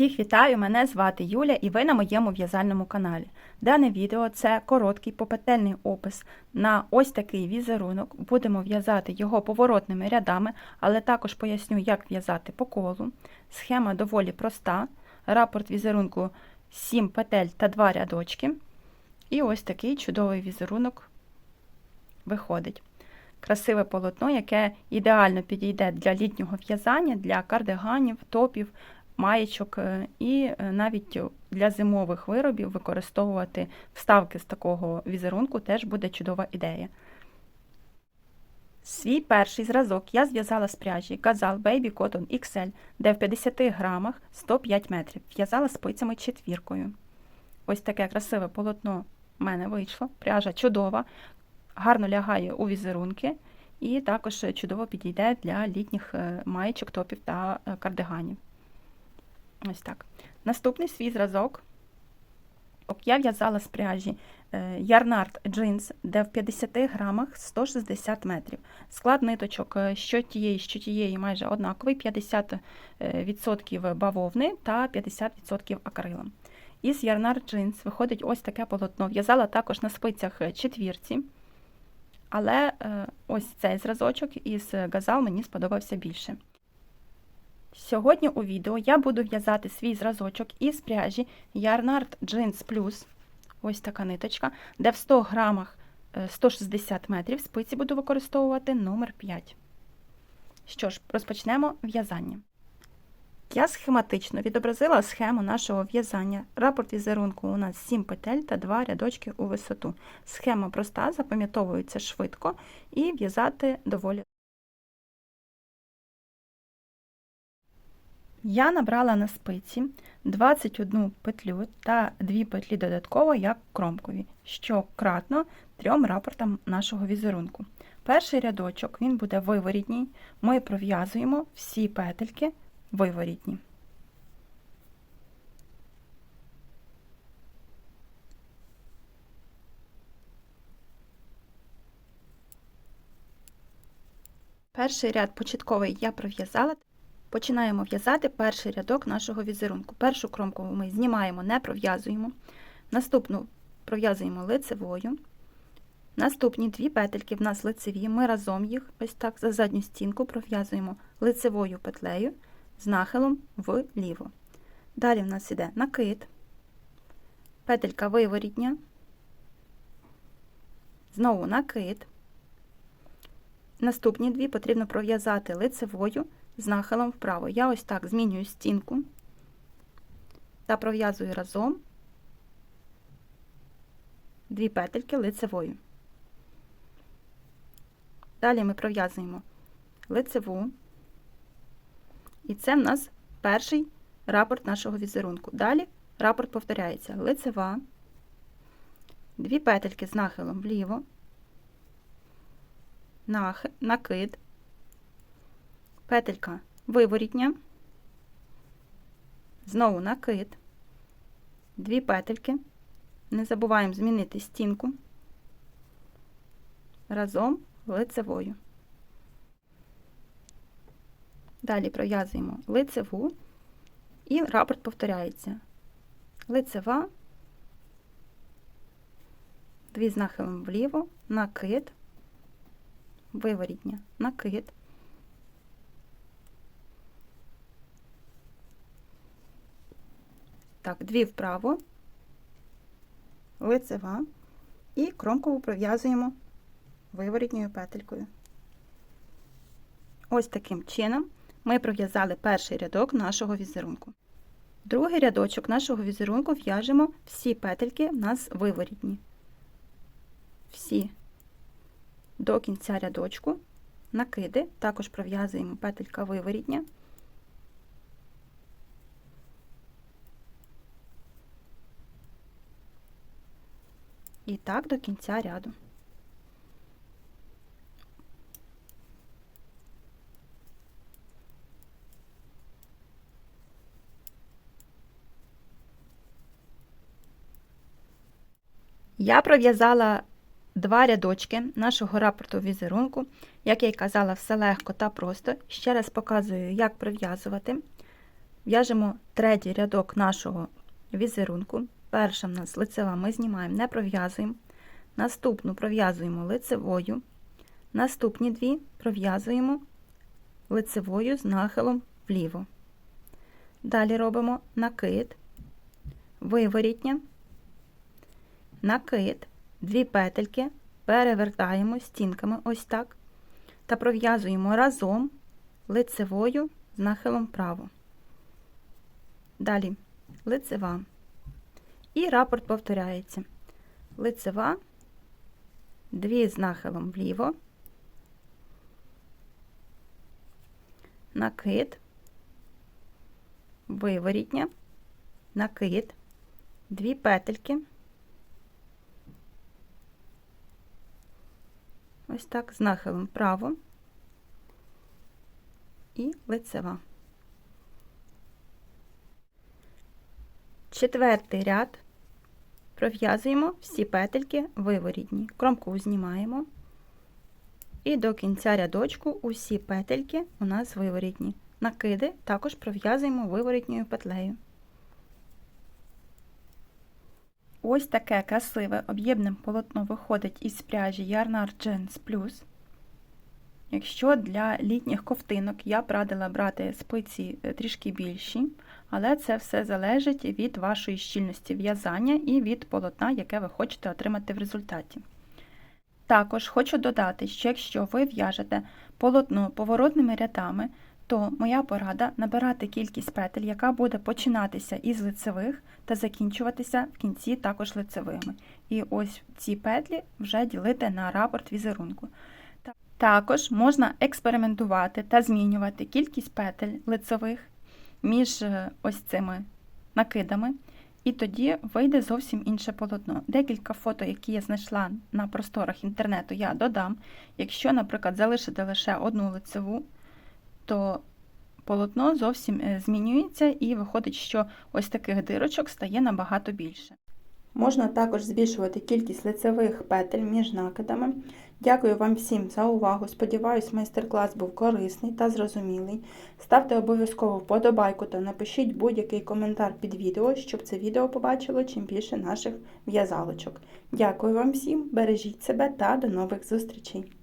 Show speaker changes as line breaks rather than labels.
Всіх вітаю! Мене звати Юля і ви на моєму в'язальному каналі. Дане відео це короткий попетельний опис на ось такий візерунок. Будемо в'язати його поворотними рядами, але також поясню, як в'язати по колу. Схема доволі проста. Рапорт візерунку 7 петель та 2 рядочки. І ось такий чудовий візерунок виходить. Красиве полотно, яке ідеально підійде для літнього в'язання, для кардиганів, топів, маєчок е, і е, навіть для зимових виробів використовувати вставки з такого візерунку теж буде чудова ідея. Свій перший зразок я зв'язала з пряжі Gazal Baby Cotton XL, де в 50 грамах 105 метрів. В'язала спицями четвіркою. Ось таке красиве полотно в мене вийшло. Пряжа чудова, гарно лягає у візерунки і також чудово підійде для літніх е, маєчок, топів та кардиганів. Ось так. Наступний свій зразок. Я в'язала з пряжі Ярнард Jeans, де в 50 грамах 160 метрів. Склад ниточок що тієї, що тієї майже однаковий, 50% бавовни та 50% акрилом. Із Ярнард Jeans виходить ось таке полотно. В'язала також на спицях четвірці. Але ось цей зразочок із газал мені сподобався більше. Сьогодні у відео я буду в'язати свій зразочок із пряжі Yarnard Jeans Plus, ось така ниточка, де в 100 грамах 160 метрів спиці буду використовувати номер 5. Що ж, розпочнемо в'язання. Я схематично відобразила схему нашого в'язання. Рапорт візерунку у нас 7 петель та 2 рядочки у висоту. Схема проста, запам'ятовується швидко і в'язати доволі. Я набрала на спиці 21 петлю та 2 петлі додатково як кромкові, що кратно трьом рапортам нашого візерунку. Перший рядочок він буде виворітній, ми пров'язуємо всі петельки виворітні. Перший ряд початковий я пров'язала. Починаємо в'язати перший рядок нашого візерунку. Першу кромку ми знімаємо, не пров'язуємо. Наступну пров'язуємо лицевою. Наступні дві петельки в нас лицеві, ми разом їх, ось так, за задню стінку пров'язуємо лицевою петлею з нахилом вліво. Далі в нас іде накид, петелька виворітня, знову накид. Наступні дві потрібно пров'язати лицевою з нахилом вправо. Я ось так змінюю стінку та пров'язую разом дві петельки лицевою. Далі ми пров'язуємо лицеву, і це в нас перший рапорт нашого візерунку. Далі рапорт повторяється лицева, дві петельки з нахилом вліво, накид, петелька виворітня, знову накид, дві петельки, не забуваємо змінити стінку. Разом лицевою. Далі пров'язуємо лицеву і рапорт повторяється. Лицева, дві з нахилом вліво, накид, виворітня, накид, Так, дві вправо, лицева і кромкову пров'язуємо виворітньою петелькою. Ось таким чином ми пров'язали перший рядок нашого візерунку. Другий рядочок нашого візерунку в'яжемо всі петельки в нас виворітні. Всі до кінця рядочку, накиди, також пров'язуємо петелька виворітня. І так до кінця ряду. Я пров'язала два рядочки нашого рапорту візерунку. Як я й казала, все легко та просто. Ще раз показую, як пров'язувати. В'яжемо третій рядок нашого візерунку. Перша в нас лицева ми знімаємо, не пров'язуємо. Наступну пров'язуємо лицевою. Наступні дві пров'язуємо лицевою з нахилом вліво. Далі робимо накид, виворітня, накид, дві петельки, перевертаємо стінками ось так та пров'язуємо разом лицевою з нахилом вправо. Далі лицева. І рапорт повторяється. Лицева, дві з нахилом вліво, накид, виворітня, накид, дві петельки. Ось так, з нахилом вправо і лицева. Четвертий ряд пров'язуємо всі петельки виворітні. Кромку знімаємо. І до кінця рядочку усі петельки у нас виворітні. Накиди також пров'язуємо виворітньою петлею. Ось таке красиве об'ємне полотно виходить із пряжі Yarnar Jeans Plus. Якщо для літніх ковтинок я б радила брати спиці е, трішки більші, але це все залежить від вашої щільності в'язання і від полотна, яке ви хочете отримати в результаті. Також хочу додати, що якщо ви в'яжете полотно поворотними рядами, то моя порада набирати кількість петель, яка буде починатися із лицевих та закінчуватися в кінці також лицевими. І ось ці петлі вже ділити на рапорт візерунку. Також можна експериментувати та змінювати кількість петель лицевих між е, ось цими накидами, і тоді вийде зовсім інше полотно. Декілька фото, які я знайшла на просторах інтернету, я додам. Якщо, наприклад, залишити лише одну лицеву, то полотно зовсім е, змінюється і виходить, що ось таких дирочок стає набагато більше. Можна також збільшувати кількість лицевих петель між накидами. Дякую вам всім за увагу. Сподіваюсь, майстер-клас був корисний та зрозумілий. Ставте обов'язково вподобайку та напишіть будь-який коментар під відео, щоб це відео побачило чим більше наших в'язалочок. Дякую вам всім, бережіть себе та до нових зустрічей!